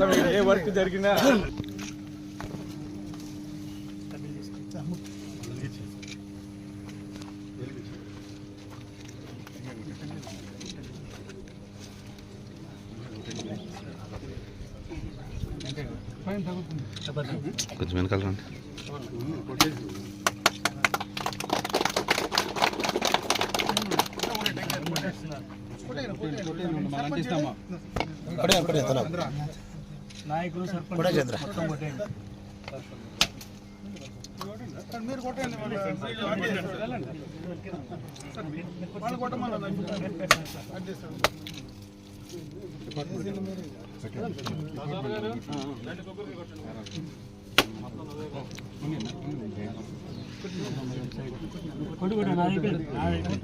మొత్తం ఏ వర్క్ జరిగినా కొంచెం వెనకాల రండి. నాయకులు సర్పంచ్ మొత్తం కొట్టేయండి. మీరు కొట్టండి వాళ్ళు కొట్టమన్నారు కొట్టు కొట్టు నా దగ్గర నా దగ్గర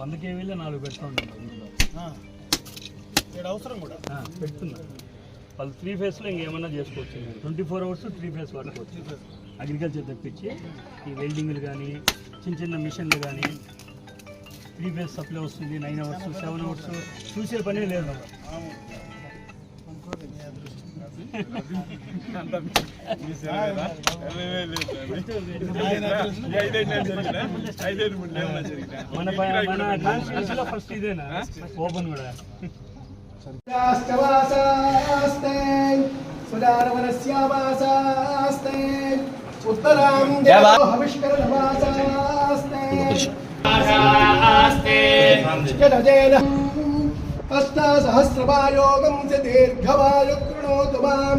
వంద కేవీలో నాలుగు పెట్టుకోండి ఇక్కడ అవసరం కూడా? పెడుతున్నా. వాళ్ళు త్రీ ఫేస్లో ఇంకేమన్నా చేసుకోవచ్చు. Twenty four hours three phase వాడుకోవచ్చు అగ్రికల్చర్ తెప్పించి ఈ వెల్డింగ్లు కానీ చిన్న చిన్న మిషన్లు కానీ త్రీ ఫేస్ సప్లై వస్తుంది నైన్ అవర్స్ సెవెన్ అవర్స్ చూసే పనే లేదు. ఫస్ట్ ఇదేనా ఓపెన్ కూడా వాసాస్తే ఉత్తరాం హవిష్కరవాసాస్తే జనజేన చ దీర్ఘవాయు ក៏បាន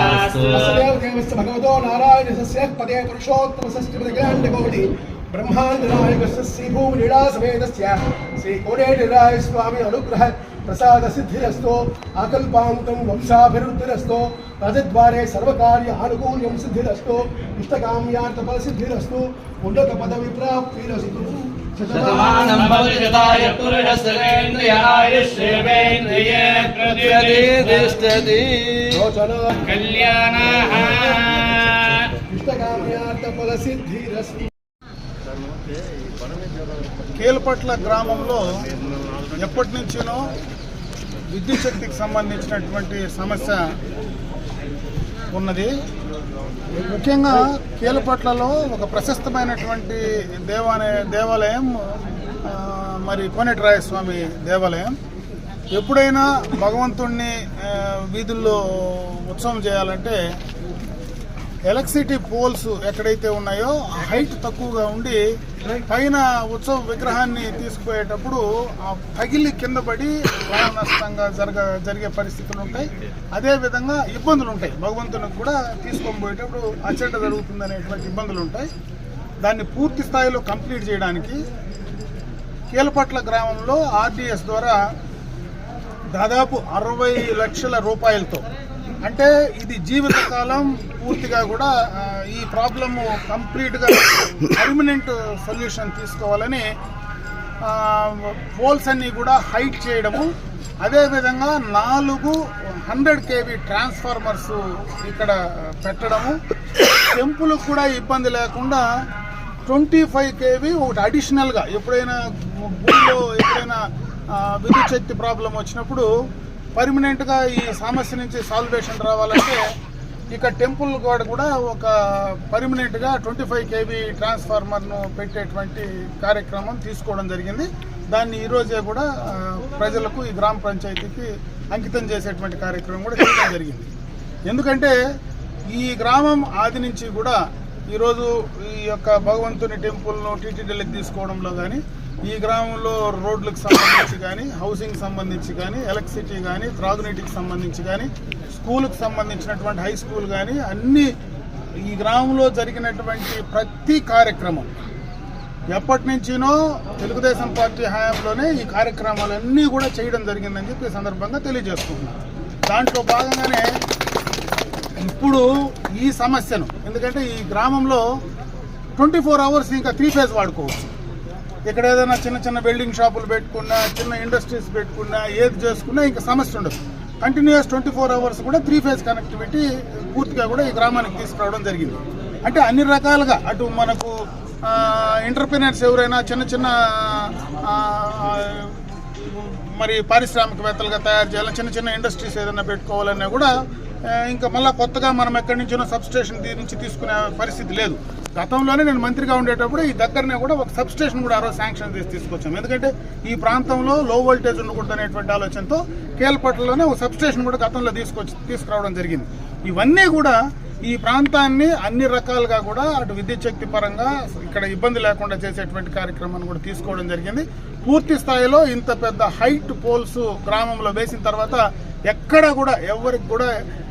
భగవతో నారాయణస్య పదే పురుషోత్తమ షష్టిపదిగ్రాండకోటి బ్రహ్మాండ నాయకస్య శ్రీభూమి లీలా సమేతస్య శ్రీ కోడేటిరాయ స్వామి అనుగ్రహ ప్రసాద సిద్ధిరస్తో ఆకల్పాంతం వంశాభివృద్ధిరస్తో రజద్వారే సర్వకార్య ఆనుకూల్యం సిద్ధిరస్తో ఇష్టకామ్యార్థ ఫల సిద్ధిరస్తో ఉన్నత పదవి ప్రాప్తిరస్తు శతమానం భవతి శతాయ పురుషస్రేంద్రియ కేల్పట్ల గ్రామంలో ఎప్పటి నుంచినో విద్యుత్ శక్తికి సంబంధించినటువంటి సమస్య ఉన్నది. ముఖ్యంగా కీలపట్లలో ఒక ప్రశస్తమైనటువంటి దేవాలయ దేవాలయం మరి కోనేటిరాయ స్వామి దేవాలయం. ఎప్పుడైనా భగవంతుణ్ణి వీధుల్లో ఉత్సవం చేయాలంటే ఎలక్ట్రిసిటీ పోల్స్ ఎక్కడైతే ఉన్నాయో హైట్ తక్కువగా ఉండి పైన ఉత్సవ విగ్రహాన్ని తీసుకుపోయేటప్పుడు ఆ పగిలి కింద పడి నష్టంగా జరగ జరిగే పరిస్థితులు ఉంటాయి. అదే విధంగా ఇబ్బందులు ఉంటాయి. భగవంతునికి కూడా తీసుకొని పోయేటప్పుడు అచ్చట జరుగుతుంది అనేటువంటి ఇబ్బందులు ఉంటాయి. దాన్ని పూర్తి స్థాయిలో కంప్లీట్ చేయడానికి కీలపట్ల గ్రామంలో ఆర్డీఎస్ ద్వారా దాదాపు అరవై లక్షల రూపాయలతో అంటే ఇది జీవితకాలం పూర్తిగా కూడా ఈ ప్రాబ్లమ్ కంప్లీట్గా పర్మనెంట్ సొల్యూషన్ తీసుకోవాలని పోల్స్ అన్నీ కూడా హైట్ చేయడము. అదేవిధంగా నాలుగు హండ్రెడ్ కేవీ ట్రాన్స్ఫార్మర్స్ ఇక్కడ పెట్టడము. టెంపుల్ కూడా ఇబ్బంది లేకుండా ట్వంటీ ఫైవ్ కేవీ ఒకటి అడిషనల్గా ఎప్పుడైనా భూమిలో ఎప్పుడైనా విద్యుత్ శక్తి ప్రాబ్లం వచ్చినప్పుడు పర్మనెంట్గా ఈ సమస్య నుంచి సాల్వేషన్ రావాలంటే ఇక టెంపుల్ గోడ కూడా ఒక పర్మనెంట్గా ట్వంటీ ఫైవ్ కేబీ ట్రాన్స్ఫార్మర్ను పెట్టేటువంటి కార్యక్రమం తీసుకోవడం జరిగింది. దాన్ని ఈరోజే కూడా ప్రజలకు ఈ గ్రామ పంచాయతీకి అంకితం చేసేటువంటి కార్యక్రమం కూడా చేయడం జరిగింది. ఎందుకంటే ఈ గ్రామం ఆది నుంచి కూడా ఈరోజు ఈ యొక్క భగవంతుని టెంపుల్ను టీటీడీలకు తీసుకోవడంలో కానీ ఈ గ్రామంలో రోడ్లకు సంబంధించి కానీ హౌసింగ్ సంబంధించి కానీ ఎలక్ట్రిసిటీ కానీ త్రాగునీటికి సంబంధించి కానీ స్కూల్కి సంబంధించినటువంటి హై స్కూల్ కానీ అన్ని ఈ గ్రామంలో జరిగినటువంటి ప్రతి కార్యక్రమం ఎప్పటి నుంచినో తెలుగుదేశం పార్టీ హయాంలోనే ఈ కార్యక్రమాలన్నీ కూడా చేయడం జరిగిందని చెప్పి సందర్భంగా తెలియజేసుకుంటున్నాను. దాంట్లో భాగంగానే ఇప్పుడు ఈ సమస్యను ఎందుకంటే ఈ గ్రామంలో ట్వంటీ ఫోర్ అవర్స్ ఇంకా త్రీ ఫేజ్ వాడుకోవచ్చు. ఇక్కడ ఏదైనా చిన్న చిన్న బిల్డింగ్ షాపులు పెట్టుకున్నా చిన్న ఇండస్ట్రీస్ పెట్టుకున్నా ఏది చేసుకున్నా ఇంకా సమస్య ఉండదు. కంటిన్యూస్ ట్వంటీ ఫోర్ అవర్స్ కూడా త్రీ ఫేజ్ కనెక్టివిటీ పూర్తిగా కూడా ఈ గ్రామానికి తీసుకురావడం జరిగింది. అంటే అన్ని రకాలుగా అటు మనకు ఎంటర్ప్రినర్స్ ఎవరైనా చిన్న చిన్న మరి పారిశ్రామికవేత్తలుగా తయారు చేయాలి చిన్న చిన్న ఇండస్ట్రీస్ ఏదైనా పెట్టుకోవాలన్నా కూడా ఇంకా మళ్ళీ కొత్తగా మనం ఎక్కడి నుంచో సబ్స్టేషన్ నుంచి తీసుకునే పరిస్థితి లేదు. గతంలోనే నేను మంత్రిగా ఉండేటప్పుడు ఈ దగ్గరనే కూడా ఒక సబ్స్టేషన్ కూడా ఆ రోజు శాంక్షన్ చేసి తీసుకొచ్చాం. ఎందుకంటే ఈ ప్రాంతంలో లో వోల్టేజ్ ఉండకూడదు అనేటువంటి ఆలోచనతో కేల్పట్లలోనే ఒక సబ్స్టేషన్ కూడా గతంలో తీసుకొచ్చి తీసుకురావడం జరిగింది. ఇవన్నీ కూడా ఈ ప్రాంతాన్ని అన్ని రకాలుగా కూడా అటు విద్యుత్ శక్తి పరంగా ఇక్కడ ఇబ్బంది లేకుండా చేసేటువంటి కార్యక్రమాన్ని కూడా తీసుకోవడం జరిగింది. పూర్తి స్థాయిలో ఇంత పెద్ద హైట్ పోల్స్ గ్రామంలో వేసిన తర్వాత ఎక్కడ కూడా ఎవరికి కూడా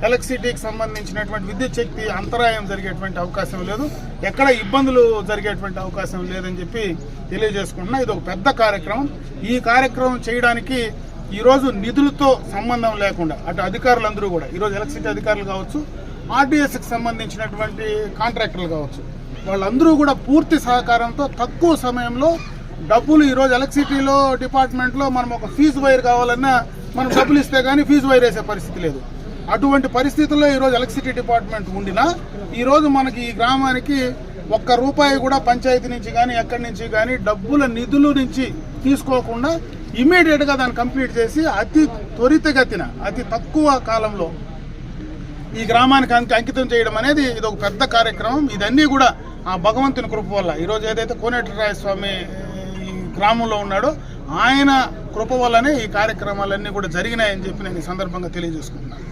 ఎలక్ట్రిసిటీకి సంబంధించినటువంటి విద్యుత్ శక్తి అంతరాయం జరిగేటువంటి అవకాశం లేదు. ఎక్కడ ఇబ్బందులు జరిగేటువంటి అవకాశం లేదని చెప్పి తెలియజేసుకుంటున్నా. ఇది ఒక పెద్ద కార్యక్రమం. ఈ కార్యక్రమం చేయడానికి ఈరోజు నిధులతో సంబంధం లేకుండా అటు అధికారులందరూ కూడా ఈరోజు ఎలక్ట్రిసిటీ అధికారులు కావచ్చు ఆర్డీఎస్కి సంబంధించినటువంటి కాంట్రాక్టర్లు కావచ్చు వాళ్ళందరూ కూడా పూర్తి సహకారంతో తక్కువ సమయంలో డబ్బులు ఈరోజు ఎలక్ట్రిసిటీలో డిపార్ట్మెంట్లో మనం ఒక ఫీజు వైర్ కావాలన్నా మనం డబ్బులు ఇస్తే కానీ ఫీజు వైర్ వేసే పరిస్థితి లేదు. అటువంటి పరిస్థితుల్లో ఈరోజు ఎలక్ట్రిసిటీ డిపార్ట్మెంట్ ఉండినా ఈరోజు మనకి ఈ గ్రామానికి ఒక్క రూపాయి కూడా పంచాయతీ నుంచి కానీ ఎక్కడి నుంచి కానీ డబ్బుల నిధుల నుంచి తీసుకోకుండా ఇమీడియట్గా దాన్ని కంప్లీట్ చేసి అతి త్వరితగతిన అతి తక్కువ కాలంలో ఈ గ్రామానికి అంకితం చేయడం అనేది ఇది ఒక పెద్ద కార్యక్రమం. ఇదన్నీ కూడా ఆ భగవంతుని కృప వల్ల. ఈరోజు ఏదైతే కోనేటిరాయ స్వామి ఈ గ్రామంలో ఉన్నాడో ఆయన కృప వల్లనే ఈ కార్యక్రమాలన్నీ కూడా జరిగినాయని చెప్పి నేను ఈ సందర్భంగా తెలియజేసుకుంటున్నాను.